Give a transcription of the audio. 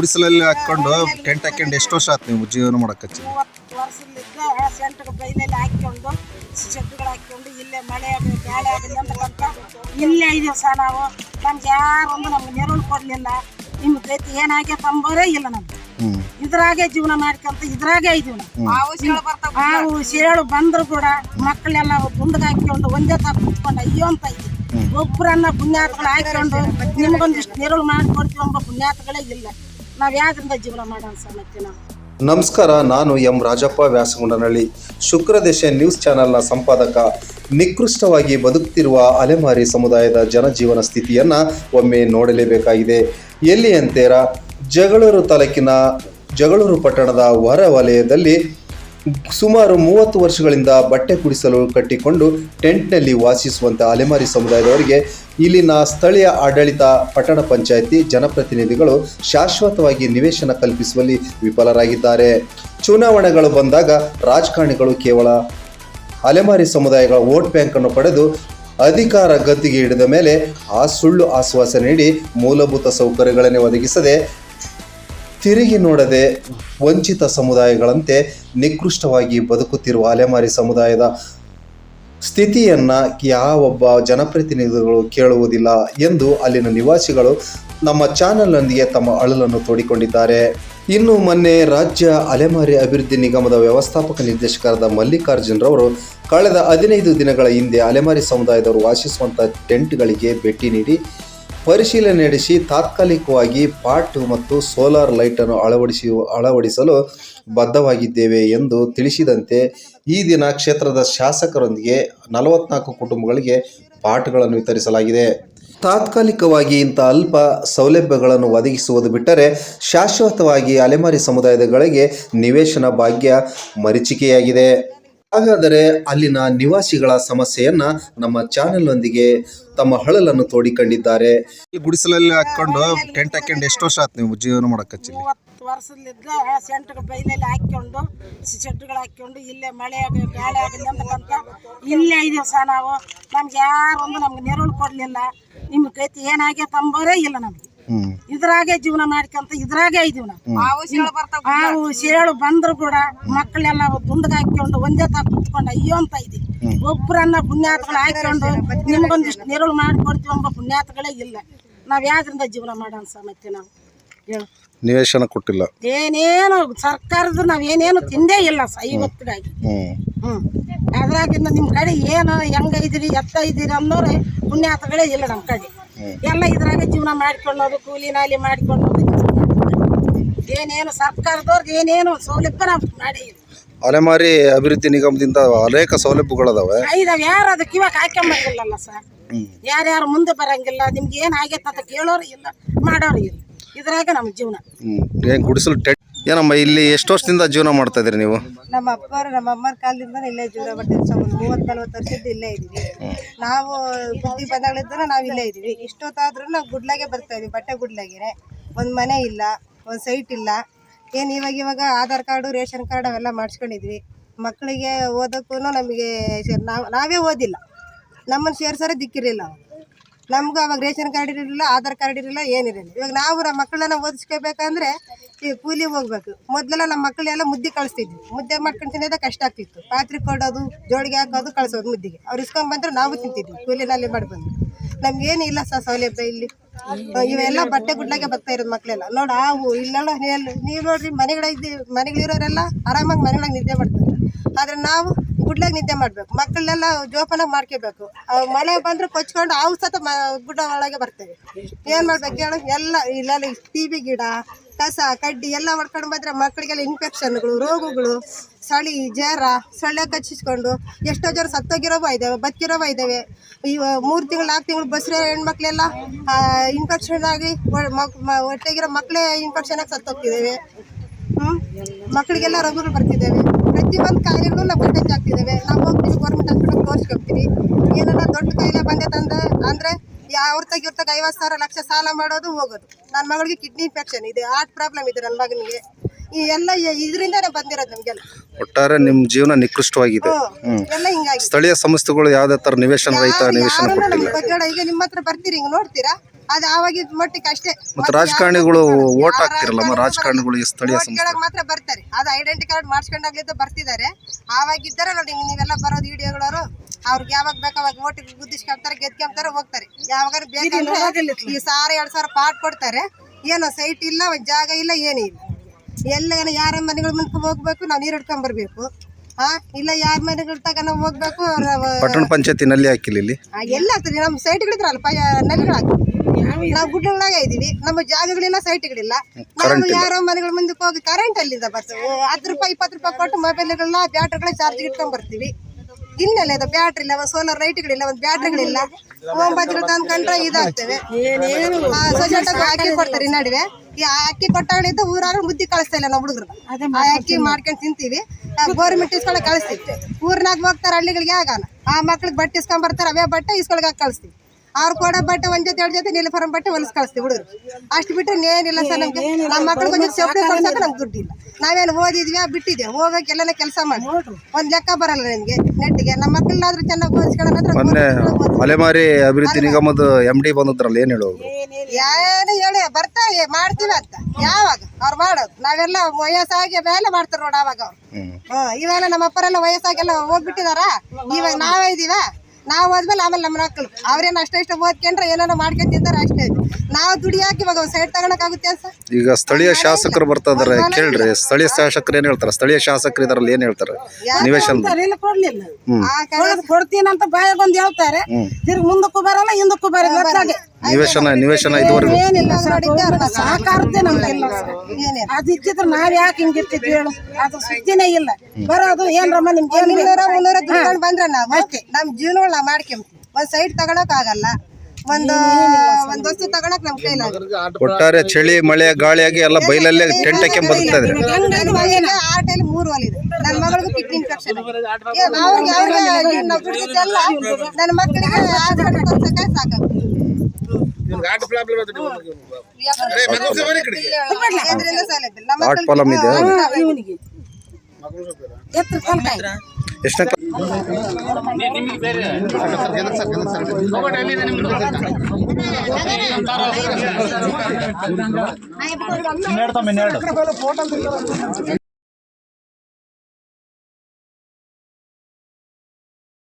ಗುಡಿಸಲಲ್ಲಿ ಹಾಕೊಂಡು ಟೆಂಟ್ ಹಾಕೊಂಡು ಎಷ್ಟು ವರ್ಷ ಆಯ್ತು ನೀವು ಜೀವನ ಮಾಡಕ್ಕೆ ಹಚ್ಚಿ? ಮೂವತ್ತು ಸೆಂಟ್ಗೆ ಬೈಲಲ್ಲಿ ಹಾಕ್ಕೊಂಡು ಶೆಡ್ಗಳು ಹಾಕ್ಕೊಂಡು ಇಲ್ಲೇ ಮಳೆ ಆಗಲಿ ಗಾಳಿ ಆಗಲಿ ಅಂತಕ್ಕಂಥ ಇಲ್ಲೇ ಇದೀವಿ ಸಹ ನಾವು ನಮ್ಗೆ ಯಾರು ಒಂದು ನಮ್ಗೆ ನೆರಳು ಕೊಡಲಿಲ್ಲ. ನಿಮ್ಮ ಗತಿ ಏನಾಗೆ ಅಂಬೋರೇ ಇಲ್ಲ ನಮ್ಗೆ. ಇದ್ರಾಗೆ ಜೀವನ ಮಾಡ್ಕೊಂತ ಇದ್ರಾಗೆ ಇದೀವಿ ನಾವು ಹಾವು ಸೇಳು ಬಂದ್ರು ಕೂಡ ಮಕ್ಕಳೆಲ್ಲ ಗುಂಡ್ಗೆ ಹಾಕ್ಕೊಂಡು ಒಂದೇ ತಾ ಕುತ್ಕೊಂಡು ಅಯ್ಯೋ ಅಂತ ಇದ್ವಿ. ಒಬ್ಬರನ್ನ ಪುಣ್ಯಾತ್ಗಳು ಹಾಕೊಂಡು ನಿಮ್ಗೊಂದಿಷ್ಟು ನೆರಳು ಮಾಡ್ಕೊಡ್ತೀವಿ ಎಂಬ ಪುಣ್ಯಾತ್ಗಳೇ ಇಲ್ಲ. ನಾವ್ ಜೀವನ ಮಾಡೋಣ ನಮಸ್ಕಾರ, ನಾನು ಎಂ ರಾಜಪ್ಪ ವ್ಯಾಸಗುಂಡನಹಳ್ಳಿ. ಶುಕ್ರದೇಶ ನ್ಯೂಸ್ ಚಾನೆಲ್ನ ಸಂಪಾದಕ, ನಿಕೃಷ್ಟವಾಗಿ ಬದುಕ್ತಿರುವ ಅಲೆಮಾರಿ ಸಮುದಾಯದ ಜನಜೀವನ ಸ್ಥಿತಿಯನ್ನು ಒಮ್ಮೆ ನೋಡಲೇಬೇಕಾಗಿದೆ. ಎಲ್ಲಿ ಅಂತೀರಾ? ಜಗಳೂರು ತಾಲೂಕಿನ ಜಗಳೂರು ಪಟ್ಟಣದ ಹೊರ ವಲಯದಲ್ಲಿ ಸುಮಾರು ಮೂವತ್ತು ವರ್ಷಗಳಿಂದ ಬಟ್ಟೆ ಕುಡಿಸಲು ಕಟ್ಟಿಕೊಂಡು ಟೆಂಟ್ನಲ್ಲಿ ವಾಸಿಸುವಂಥ ಅಲೆಮಾರಿ ಸಮುದಾಯದವರಿಗೆ ಇಲ್ಲಿನ ಸ್ಥಳೀಯ ಆಡಳಿತ, ಪಟ್ಟಣ ಪಂಚಾಯಿತಿ, ಜನಪ್ರತಿನಿಧಿಗಳು ಶಾಶ್ವತವಾಗಿ ನಿವೇಶನ ಕಲ್ಪಿಸುವಲ್ಲಿ ವಿಫಲರಾಗಿದ್ದಾರೆ. ಚುನಾವಣೆಗಳು ಬಂದಾಗ ರಾಜಕಾರಣಿಗಳು ಕೇವಲ ಅಲೆಮಾರಿ ಸಮುದಾಯಗಳ ವೋಟ್ ಬ್ಯಾಂಕನ್ನು ಪಡೆದು ಅಧಿಕಾರ ಗದ್ದಿಗೆ ಹಿಡಿದ ಮೇಲೆ ಆ ಸುಳ್ಳು ಆಶ್ವಾಸನೆ ನೀಡಿ ಮೂಲಭೂತ ಸೌಕರ್ಯಗಳನ್ನೇ ಒದಗಿಸದೆ ತಿರುಗಿ ನೋಡದೆ ವಂಚಿತ ಸಮುದಾಯಗಳಂತೆ ನಿಕೃಷ್ಟವಾಗಿ ಬದುಕುತ್ತಿರುವ ಅಲೆಮಾರಿ ಸಮುದಾಯದ ಸ್ಥಿತಿಯನ್ನು ಯಾವೊಬ್ಬ ಜನಪ್ರತಿನಿಧಿಗಳು ಕೇಳುವುದಿಲ್ಲ ಎಂದು ಅಲ್ಲಿನ ನಿವಾಸಿಗಳು ನಮ್ಮ ಚಾನೆಲ್ನೊಂದಿಗೆ ತಮ್ಮ ಅಳಲನ್ನು ತೋಡಿಕೊಂಡಿದ್ದಾರೆ. ಇನ್ನು ಮೊನ್ನೆ ರಾಜ್ಯ ಅಲೆಮಾರಿ ಅಭಿವೃದ್ಧಿ ನಿಗಮದ ವ್ಯವಸ್ಥಾಪಕ ನಿರ್ದೇಶಕರಾದ ಮಲ್ಲಿಕಾರ್ಜುನ್ರವರು ಕಳೆದ ಹದಿನೈದು ದಿನಗಳ ಹಿಂದೆ ಅಲೆಮಾರಿ ಸಮುದಾಯದವರು ವಾಸಿಸುವಂಥ ಟೆಂಟ್ಗಳಿಗೆ ಭೇಟಿ ನೀಡಿ ಪರಿಶೀಲನೆ ನಡೆಸಿ ತಾತ್ಕಾಲಿಕವಾಗಿ ಪಾಟ್ ಮತ್ತು ಸೋಲಾರ್ ಲೈಟನ್ನು ಅಳವಡಿಸಿ ಅಳವಡಿಸಲು ಬದ್ಧವಾಗಿದ್ದೇವೆ ಎಂದು ತಿಳಿಸಿದಂತೆ ಈ ದಿನ ಕ್ಷೇತ್ರದ ಶಾಸಕರೊಂದಿಗೆ ನಲವತ್ನಾಲ್ಕು ಕುಟುಂಬಗಳಿಗೆ ಪಾಟ್ಗಳನ್ನು ವಿತರಿಸಲಾಗಿದೆ. ತಾತ್ಕಾಲಿಕವಾಗಿ ಇಂಥ ಅಲ್ಪ ಸೌಲಭ್ಯಗಳನ್ನು ಒದಗಿಸುವುದು ಬಿಟ್ಟರೆ ಶಾಶ್ವತವಾಗಿ ಅಲೆಮಾರಿ ಸಮುದಾಯದಗಳಿಗೆ ನಿವೇಶನ ಭಾಗ್ಯ ಮರೀಚಿಕೆಯಾಗಿದೆ. ಹಾಗಾದರೆ ಅಲ್ಲಿನ ನಿವಾಸಿಗಳ ಸಮಸ್ಯೆಯನ್ನ ನಮ್ಮ ಚಾನೆಲ್ನೊಂದಿಗೆ ತಮ್ಮ ಹಳಲನ್ನು ತೋಡಿಕೊಂಡಿದ್ದಾರೆ. ಗುಡಿಸಲಲ್ಲಿ ಹಾಕೊಂಡು ಟೆಂಟ್ ಹಾಕೊಂಡು ಎಷ್ಟು ವರ್ಷ ಆಯ್ತು ನೀವು ಜೀವನ ಮಾಡಕ್ಕೆ ಹಚ್ಚಿ? ಮೂವತ್ತು ವರ್ಷಲಿದ್ದ ಸೆಂಟ್ಗೆ ಬೈಲಲ್ಲಿ ಹಾಕ್ಕೊಂಡು ಶೆಡ್ಗಳು ಹಾಕ್ಕೊಂಡು ಇಲ್ಲೇ ಮಳೆ ಆಗಲಿ ಗಾಳಿ ಆಗಲಿ ಅಂತಕ್ಕಂಥ ಇಲ್ಲೇ ಇದೀವಿ ಸಹ ನಾವು ನಮ್ಗೆ ಯಾರೊಂದು ಒಂದು ನಮ್ಗೆ ನೆರಳು ಕೊಡಲಿಲ್ಲ. ನಿಮ್ಗೆ ಗತಿ ಏನಾಗೈತೆ ಅಂಬೋರೇ ಇಲ್ಲ ನಮ್ಗೆ. ಇದ್ರಾಗೆ ಜೀವನ ಮಾಡ್ಕೊಂತ ಇದ್ರಾಗೆ ಇದೀವಿ ನಾವು ಹಾವು ಸೇಳು ಬಂದ್ರು ಕೂಡ ಮಕ್ಕಳೆಲ್ಲ ಗುಂಡ್ಗೆ ಹಾಕೊಂಡು ಒಂದೇ ತಾ ಕುತ್ಕೊಂಡು ಅಯ್ಯೋ ಅಂತ ಇದೀವಿ ಒಬ್ಬರನ್ನ ಪುಣ್ಯಾತ್ಗಳು ಹಾಕೊಂಡು ನಿಮ್ಗೊಂದಿಷ್ಟು ನೆರಳು ಮಾಡ್ಕೊಡ್ತೀವಿ ಅಂಬ ಪುಣ್ಯಾತ್ಗಳೇ ಇಲ್ಲ. ನಾವ್ ಯಾವ್ದ್ರಿಂದ ಜೀವನ ಮಾಡೋಣ ಸಮಸ್ಯೆ ನಾವು? ಹೇಳು. ನಿವೇಶನ ಕೊಟ್ಟಿಲ್ಲ. ಏನೇನು ಸರ್ಕಾರದ ನಾವ್ ಏನೇನು ತಿಂದೇ ಇಲ್ಲ ಸ ಹ್ಮ್. ಅದ್ರಾಗಿಂದ ನಿಮ್ ಕಡೆ ಏನು ಹೆಂಗ ಇದೀರಿ ಎತ್ತ ಇದೀರಿ ಅನ್ನೋರೆ ಪುಣ್ಯಾತ್ಗಳೇ ಇಲ್ಲ ನಮ್ ಕಡೆ. ಎಲ್ಲ ಇದ್ರಾಗ ಜೀವನ ಮಾಡ್ಕೊಳ್ಳೋದು ಕೂಲಿ ನಾಲಿ ಮಾಡ್ಕೊಳ್ಳೋದು ಏನೇನು ಸರ್ಕಾರದವ್ರಿಗೆ ಏನೇನು ಸೌಲಭ್ಯ ನಾವು ಮಾಡಿ ಅಲೆಮಾರಿ ಅಭಿವೃದ್ಧಿ ನಿಗಮದಿಂದ ಅನೇಕ ಸೌಲಭ್ಯಗಳದಾವೆ. ಇದಾವೆ ಯಾರು ಅದಕ್ಕೆ ಇವಾಗ ಹಾಕೊಂಬಂಗಿಲ್ಲಲ್ಲ ಸರ್? ಯಾರ್ಯಾರು ಮುಂದೆ ಬರಂಗಿಲ್ಲ ನಿಮ್ಗೆ ಏನು ಆಗೈತೆ ಅಂತ ಕೇಳೋರು ಇಲ್ಲ ಮಾಡೋರು ಇಲ್ಲ. ಇದ್ರಾಗ ನಮ್ಮ ಜೀವನ. ಹ್ಮ್. ಗುಡಿಸಲು ಏನಮ್ಮ, ಇಲ್ಲಿ ಎಷ್ಟು ವರ್ಷದಿಂದ ಜೀವನ ಮಾಡ್ತಾ ಇದ್ರಿ ನೀವು? ನಮ್ಮ ಅಪ್ಪರು ನಮ್ಮ ಅಮ್ಮನ ಕಾಲದಿಂದ ಇಲ್ಲೇ ಜೀವನ ಮಾಡ್ತೀವಿ ಮೂವತ್ತು ನಲ್ವತ್ತು ವರ್ಷದಿಂದ ಇಲ್ಲೇ ಇದೀವಿ ನಾವು ಬುದ್ಧಿ ಬಂದಾಗಳಿದ್ರೆ ನಾವು ಇಲ್ಲೇ ಇದೀವಿ ಇಷ್ಟೊತ್ತಾದ್ರೂ ನಾವು ಗುಡ್ಲಾಗೆ ಬರ್ತಾ ಇದೀವಿ ಬಟ್ಟೆ ಗುಡ್ಲಾಗೆ ಒಂದು ಮನೆ ಇಲ್ಲ, ಒಂದು ಸೈಟ್ ಇಲ್ಲ. ಏನು ಇವಾಗ ಇವಾಗ ಆಧಾರ್ ಕಾರ್ಡು, ರೇಷನ್ ಕಾರ್ಡ್ ಅವೆಲ್ಲ ಮಾಡಿಸ್ಕೊಂಡಿದ್ವಿ. ಮಕ್ಕಳಿಗೆ ಓದೋಕ್ಕೂ ನಮಗೆ ನಾವು ನಾವೇ ಓದಿಲ್ಲ. ನಮ್ಮನ್ನು ಸೇರ್ಸೋರೇ ದಿಕ್ಕಿರಲಿಲ್ಲ ನಮಗೂ ಅವಾಗ ರೇಷನ್ ಕಾರ್ಡ್ ಇರಲಿಲ್ಲ, ಆಧಾರ್ ಕಾರ್ಡ್ ಇರಲಿಲ್ಲ ಏನಿರಲಿಲ್ಲ ಇವಾಗ ನಾವು ನಮ್ಮ ಮಕ್ಕಳನ್ನ ಓದಿಸ್ಕೋಬೇಕಂದ್ರೆ ಈ ಕೂಲಿ ಹೋಗ್ಬೇಕು. ಮೊದಲೆಲ್ಲ ನಮ್ಮ ಮಕ್ಕಳೆಲ್ಲ ಮುದ್ದೆ ಕಳಿಸ್ತಿದ್ವಿ. ಮುದ್ದೆ ಮಾಡ್ಕೊಂಡು ತಿನ್ನೋದೇ ಕಷ್ಟ ಆಗ್ತಿತ್ತು. ಪಾತ್ರೆ ಕೊಡೋದು, ಜೋಳಿಗೆ ಹಾಕೋದು, ಕಳಿಸೋದು ಮುದ್ದಿಗೆ. ಅವ್ರು ಇಸ್ಕೊಂಡ್ ಬಂದ್ರೆ ನಾವು ತಿಂತಿದ್ವಿ ಕೂಲಿನಲ್ಲಿ ಮಾಡಿ ಬಂದು ನಮ್ಗೇನು ಇಲ್ಲ ಸರ್ ಸೌಲಭ್ಯ ಇಲ್ಲಿ. ಇವೆಲ್ಲ ಬಟ್ಟೆ ಗುಡ್ಲಾಗೆ ಬರ್ತಾ ಇರೋದು ಮಕ್ಕಳೆಲ್ಲ. ನೋಡಿ ಹಾವು ಇಲ್ಲೆಲ್ಲ ನೀವು ನೋಡ್ರಿ ಮನೆಗಳಿದ್ದು ಮನೆಗಳಿರೋರೆಲ್ಲ ಆರಾಮಾಗಿ ಮನೆಗಳಾಗ ನಿದ್ದೆ ಮಾಡ್ತಾರೆ. ಆದ್ರೆ ನಾವು ಗುಡ್ಲಾಗ ನಿದ್ದೆ ಮಾಡ್ಬೇಕು. ಮಕ್ಕಳನ್ನೆಲ್ಲ ಜೋಪಾನ ಮಾಡ್ಕೋಬೇಕು. ಮಳೆ ಬಂದ್ರೆ ಕೊಚ್ಕೊಂಡು ಅವು ಸತ ಮ ಗುಡ್ಡ ಒಳಗೆ ಬರ್ತೇವೆ. ಏನ್ ಮಾಡ್ಬೇಕು ಹೇಳು? ಎಲ್ಲ ಇಲ್ಲೆಲ್ಲ ಟಿ ಬಿ ಗಿಡ, ಕಸ, ಕಡ್ಡಿ ಎಲ್ಲ ಹೊಡ್ಕೊಂಡು ಬಂದ್ರೆ ಮಕ್ಕಳಿಗೆಲ್ಲ ಇನ್ಫೆಕ್ಷನ್ಗಳು ರೋಗಗಳು, ಸಳಿ, ಜ್ವರ, ಸೊಳ್ಳೆ ಕಚ್ಚಿಸ್ಕೊಂಡು ಎಷ್ಟೋ ಜನ ಸತ್ತೋಗಿರೋವ ಇದ್ದಾವೆ ಬದುಕಿರೋವ ಇದ್ದಾವೆ ಈ ಮೂರು ತಿಂಗಳು, ನಾಲ್ಕು ತಿಂಗಳು ಬಸ್ರೆ, ಹೆಣ್ಮಕ್ಳೆಲ್ಲ ಇನ್ಫೆಕ್ಷನ್ ಆಗಿ ಹೊಟ್ಟೆಗಿರೋ ಮಕ್ಕಳೇ ಇನ್ಫೆಕ್ಷನ್ ಆಗಿ ಸತ್ತೋಗ್ತಿದ್ದೇವೆ. ಹ್ಮ್? ಮಕ್ಕಳಿಗೆಲ್ಲ ರೋಗಗಳು ಬರ್ತಿದ್ದಾವೆ. ಪ್ರತಿಯೊಂದು ಕಾಯಿಲೆಗಳು ನಾವು ಅಟ್ಯಾಚ್ ಆಗ್ತಿದ್ದಾವೆ. ನಾವು ಹೋಗ್ತೀವಿ ಗೌರ್ಮೆಂಟ್ ಹಾಸ್ಪಿಟಲ್ ತೋರಿಸ್ಕೊಳ್ತೀವಿ ಏನಾರ ದೊಡ್ಡ ಕಾಯಿಲೆ ಬಂದೈತೆ ಅಂದ ಅಂದ್ರೆ ಇವ್ರ ಇವ್ರತಾಗ ಐವತ್ತು ಸಾವಿರ ಲಕ್ಷ ಸಾಲ ಮಾಡೋದು ಹೋಗೋದು. ನನ್ನ ಮಗಳಿಗೆ ಕಿಡ್ನಿ ಇನ್ಫೆಕ್ಷನ್ ಇದೆ ಹಾರ್ಟ್ ಪ್ರಾಬ್ಲಮ್ ಇದೆ ನನ್ನ ಮಗನಿಗೆ. ಈ ಎಲ್ಲ ಇದರಿಂದಾನೇ ಬಂದಿರೋದು ನಮಗೆಲ್ಲ. ಒಟ್ಟಾರೆ ನಿಮ್ಮ ಜೀವನ ನಿಕೃಷ್ಟವಾಗಿದೆ. ಹ್ಮ್. ಎಲ್ಲ ಹಿಂಗಾಗಿ. ಸ್ಥಳೀಯ ಸಂಸ್ಥೆಗಳು ಯಾವ್ದೇ ತರ ನಿವೇಶನ ರೈತ ನಿವೇಶನ ಯಾರು ಕೊಟ್ಟಿಲ್ಲ. ನಮ್ಗೆ ಬಗ್ಗೆ ಈಗ ನಿಮ್ಮ ಹತ್ರ ಬರ್ತೀರಿ ಹಿಂಗ್ ನೋಡ್ತೀರಾ? ಅದು ಆವಾಗಿದ್ ಮಟ್ಟಿಗೆ ಅಷ್ಟೇ. ಮತ್ತೆ ರಾಜಕಾರಣಿಗಳು ಓಟ್ ಹಾಕ್ತಿರಲ್ಲಮ್ಮ ರಾಜಕಾರಣಿಗಳು ಈ ಸ್ಥಳೀಯ ಓಟ್ ಸಂಸ್ಥೆ ಮಾತ್ರ ಬರ್ತಾರೆ. ಅದು ಐಡೆಂಟಿ ಕಾರ್ಡ್ ಮಾಡ್ಸ್ಕೊಂಡಾಗ್ಲಿದ್ದ ಬರ್ತಿದ್ದಾರೆ. ಆವಾಗಿದ್ದಾರೆ ನೋಡಿ ಹಿಂಗ್ ನೀವೆಲ್ಲ ಬರೋದು ವಿಡಿಯೋಗಳವರು ಅವ್ರಿಗೆ ಯಾವಾಗ ಬೇಕು ಅವಾಗ ಓಟಿಗೆ ಗುದ್ದಿಸ್ಕೊಂತಾರೆ ಗೆದ್ಕೊಂತಾರೆ ಹೋಗ್ತಾರೆ. ಯಾವಾಗ ಬೇಕಂದ್ರೆ ಈ ಸಾವಿರ ಎರಡ್ ಸಾವಿರ ಪಾಟ್ ಕೊಡ್ತಾರೆ. ಏನೋ ಸೈಟ್ ಇಲ್ಲ ಒಂದ್ ಜಾಗ ಇಲ್ಲ ಏನೂ ಎಲ್ಲ ಯಾರ ಮನೆಗಳ ಮುಂದೆ ಹೋಗ್ಬೇಕು ನಾವು ನೀರು ಹಿಡ್ಕೊಂಡ್ ಬರ್ಬೇಕು. ಹಾ ಇಲ್ಲ ಯಾರ ಮನೆಗಳ ತಗ ನಾವು ಹೋಗ್ಬೇಕು ಪಟ್ಟಣ ಪಂಚಾಯತಿನಲ್ಲಿ ಹಾಕಿಲ್ಲ ಇಲ್ಲಿ? ಆ, ಎಲ್ಲ ಆಗ್ತದೆ. ನಮ್ಮ ಸೈಟ್ಗಳಿದ್ರಲ್ಲ ಪ ನಲ್ಲಿಗಳಾಗ ನಾವು ಗುಡ್ಡಗಳಾಗ ಇದೀವಿ. ನಮ್ಮ ಜಾಗಗಳಿಲ್ಲ ಸೈಟ್ಗಳಿಲ್ಲ ನಾವು ಯಾರೋ ಮನೆಗಳ ಮುಂದೆ ಹೋಗಿ ಕರೆಂಟ್ ಅಲ್ಲಿಂದ ಬಸ್ ಹತ್ತು ರೂಪಾಯಿ ಇಪ್ಪತ್ತು ರೂಪಾಯಿ ಕೊಟ್ಟು ಮೊಬೈಲ್ಗಳನ್ನ ಬ್ಯಾಟ್ರಿಗಳ ಚಾರ್ಜ್ ಇಟ್ಕೊಂಡ್ ಬರ್ತೀವಿ. ಇನ್ನೆಲ್ಲ ಇದು ಬ್ಯಾಟ್ರಿ ಇಲ್ಲ ಸೋಲಾರ್ ಲೈಟ್ಗಳಿಲ್ಲ ಒಂದು ಬ್ಯಾಟ್ರಿಗಳಿಲ್ಲ ಒಂಬತ್ತು ತಂದ್ಕೊಂಡ್ರೆ ಇದಾಗ್ತವೆ. ಆ, ಸೊಸೈಟಿಗೆ ಅಕ್ಕಿ ಕೊಡ್ತಾರೆ ಈ ನಡುವೆ. ಈ ಅಕ್ಕಿ ಕೊಟ್ಟಾಗಳಿದ್ದು ಊರಾದ್ರೂ ಮುದ್ದಿ ಕಳಿಸ್ತಾ ಇಲ್ಲ ನಾವು ಹುಡುಗರು. ಆ ಅಕ್ಕಿ ಮಾಡ್ಕೊಂಡು ತಿಂತೀವಿ. ಗೋರ್ಮೆಂಟ್ ಇಸ್ಕೊಳ್ಳ ಕಳಿಸ್ತೀವಿ. ಊರ್ನಾಗ ಹೋಗ್ತಾರೆ ಹಳ್ಳಿಗಳಿಗೆ ಆಗಾನ. ಆ ಮಕ್ಳಿಗೆ ಬಟ್ಟೆ ಇಸ್ಕೊಂಡ್ ಬರ್ತಾರೆ ಅವೇ ಬಟ್ಟೆ ಇಸ್ಕೊಳಕ್ ಕಳಿಸ್ತೀವಿ. ಅವ್ರು ಕೊಡೋ ಬಟ್ಟೆ ಒಂದ್ ಜೊತೆ ಎರಡು ಜೊತೆ ನಿಲ್ಫಾರಂ ಬಟ್ಟೆ ಹೊಲಿಸ್ ಕಳಿಸ್ತೀವಿ ಹುಡುಗರು. ಅಷ್ಟು ಬಿಟ್ಟರೆ ಏನಿಲ್ಲ ಸರ್ ನಮ್ಗೆ. ನಮ್ಮ ಮಕ್ಳಿಗೆ ಒಂದ್ ಸೇಫ್ಟಿ ಕೊಡ್ಸಕ್ಕೆ ನಮ್ಗೆ ದುಡ್ಡಿಲ್ಲ. ನಾವೇನು ಓದಿದ್ವಿ ಬಿಟ್ಟಿದೆ ಹೋಗಕ್ಕೆ ಎಲ್ಲನ ಕೆಲಸ ಮಾಡಿ. ಒಂದ್ ಲೆಕ್ಕ ಬರಲ್ಲ ನಿಮ್ಗೆ ನೆಟ್ಟಿಗೆ. ನಮ್ಮ ಮಕ್ಕಳನ್ನಾದ್ರೂ ಚೆನ್ನಾಗಿ ಓದಿಸ್ಕೊಳ್ಳೋಣ ಮಲೆಮಾರಿ ಅಭಿವೃದ್ಧಿ ನಿಗಮದ ಎಂ ಡಿ ಬಂದಿದ್ರಲ್ಲ ಏನ್ ಹೇಳೋದು ಏನು ಹೇಳಿ ಬರ್ತಾ ಮಾಡ್ತೀವಿ ಅಂತ. ಯಾವಾಗ? ಅವ್ರು ಮಾಡೋದು. ನಾವೆಲ್ಲ ವಯಸ್ಸಾಗಿ ಮೇಲೆ ಮಾಡ್ತಾರ ನೋಡ ಅವಾಗ ಅವ್ರು. ಹ್ಮ್. ಇವಾಗ ನಮ್ಮ ಅಪ್ಪರೆಲ್ಲ ವಯಸ್ಸಾಗೆಲ್ಲ ಹೋಗ್ಬಿಟ್ಟಿದಾರ? ಇವಾಗ ನಾವೇ ಇದೀವ? ನಾವು ಹೋದ್ಮೇಲೆ ಆಮೇಲೆ ನಮ್ಮ ಮಕ್ಕಳು ಅವ್ರೇನು ಅಷ್ಟೇ ಇಷ್ಟ ಓದ್ಕೊಂಡ್ರೆ ಏನೇನೋ ಮಾಡ್ಕೊಂತಿದ್ದಾರೆ ಅಷ್ಟೇ. ನಾವು ದುಡಿಯಾಕೆ ಇವಾಗ ಸೈಡ್ ತಗೊಳಕಾಗುತ್ತೆ ಸರ್ ಈಗ ಸ್ಥಳೀಯ ಶಾಸಕರು ಬರ್ತಾ ಇದಾರೆ ಕೇಳ್ರಿ. ಸ್ಥಳೀಯ ಶಾಸಕರು ಏನ್ ಹೇಳ್ತಾರೆ? ಸ್ಥಳೀಯ ಶಾಸಕರು ಇದರಲ್ಲಿ ಏನ್ ಹೇಳ್ತಾರೆ? ನಿವೇಶನ ಇಲ್ಲ ಕೊಡ್ಲಿಲ್ಲ. ಹ್ಮ್. ಆ ಕೊಡೋದು ಕೊಡ್ತೀನಂತ ಬಾಯ ಒಂದ್ ಹೇಳ್ತಾರೆ. ತಿರ್ಗಿ ಮುಂದಕ್ಕೂ ಬರಲ್ಲ ಹಿಂದಕ್ಕೂ ಬರಲ್ಲ. ನಿವೇಶನ ನಿವೇಶನ ಇದುವರೆಗೂ? ಏನಿಲ್ಲ ಸಹಕಾರತೆ ನಮ್ಗಿಲ್ಲ ಏನಿಲ್ಲ. ಅದು ಇದ್ದಿದ್ರೆ ನಾವ್ ಯಾಕೆ ಹಿಂಗಿರ್ತಿದ್ವಿ ಹೇಳು. ಅದು ಸುದ್ದಿನೇ ಇಲ್ಲ. ಬರೋದು ಏನ್ರಮ್ಮ ನಿಮ್ಗೆ ಏನ್ ಬೇಕು? ಮುನ್ನೂರ ಮುನ್ನೂರ ದುಡ್ಕೊಂಡು ಬಂದ್ರೆ ನಾವು ನಮ್ಮ ಜೀವನಗಳು ನಾವು ಒಂದು ಒಂದ್ ಸೈಡ್ ತಗೊಳಕ್ ಆಗಲ್ಲ. ಒಂದು ಒಂದ್ ವಸ್ತು ತಗೊಳಕ್ ನಮ್ ಕೈಲಾಗಲ್ಲ ಒಟ್ಟಾರೆ ಚಳಿ ಮಳೆ ಗಾಳಿಯಾಗಿ ಎಲ್ಲ ಬೈಲಲ್ಲೇ ಟೆಂಟ್ ಹಾಕಿ ಬದುಕ್ತಾ ಇದ್ರೆ ನನ್ನ ಮಗನಿಗೆ ಮೂರು ಹೊಲಿದೆ ನನ್ನ ಮಗಳಿಗೂ ಕಿಡ್ನಿ ಇನ್ಫೆಕ್ಷನ್ ಅವ್ರಿಗೆ ಅವ್ರಿಗೆ ನಾವು ದುಡ್ದಿದ್ದೆಲ್ಲ ನನ್ನ ಮಕ್ಕಳಿಗೆ ಹಾಸ್ಪಿಟಲ್ ತೋರ್ಸಕ್ಕೆ ಸಾಕಾಗುತ್ತೆ ಎದ್ರಿಂದ ಸೌಲಭ್ಯ ಇಲ್ಲ. ನಮ್ಮ ಆರ್ಟ್ ಫಾಲಮ್ ಇದೆ ಇವನಿಗೆ ಎತ್ತರ ತನಕ ಎಷ್ಟನೇ ಇನ್ನೆರಡು ತಮ್ಮ ಇನ್ನೆರಡು